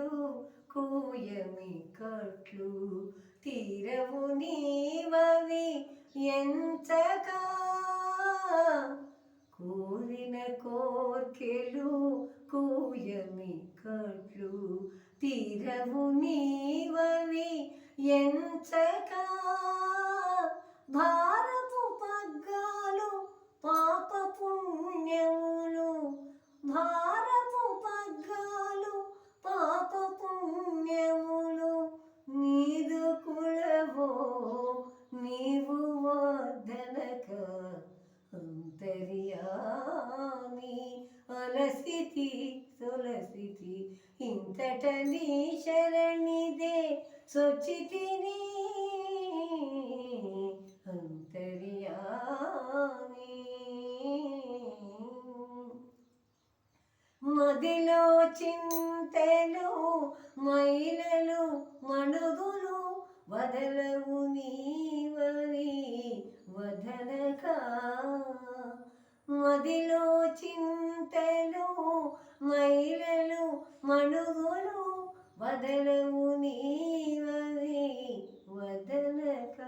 కోర్కెలు కూయమి కట్లు తీరవు నీవవి ఎంతగా కోరిన కోర్కెలు కూయమి కట్లు తీరవు నీవవి ఎంతగా భా అంతర్యామి అలసితి సొలసితి. ఇంతట నీ శరణిదే సొచితిని అంతర్యామి మదిలో చింతలు మైలలు మణుగులు మైలలు వదలవు నీవవి వదలక.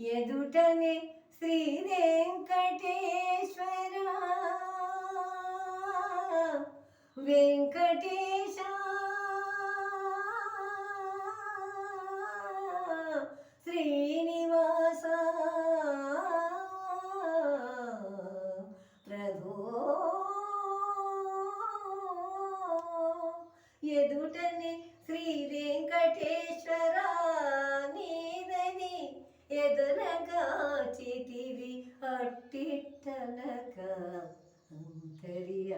ఎదుటనే శ్రీదే ఎదురగా చితివి అట్టిట్టనక అంతర్యామి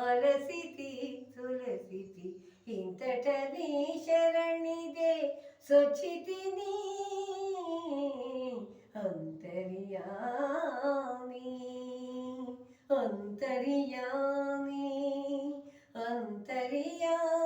అలసితి తులసితి ఇంతట నీ శరణిదే సొచితిని అంతర్యామి అంతర్యామి అంతర్యామి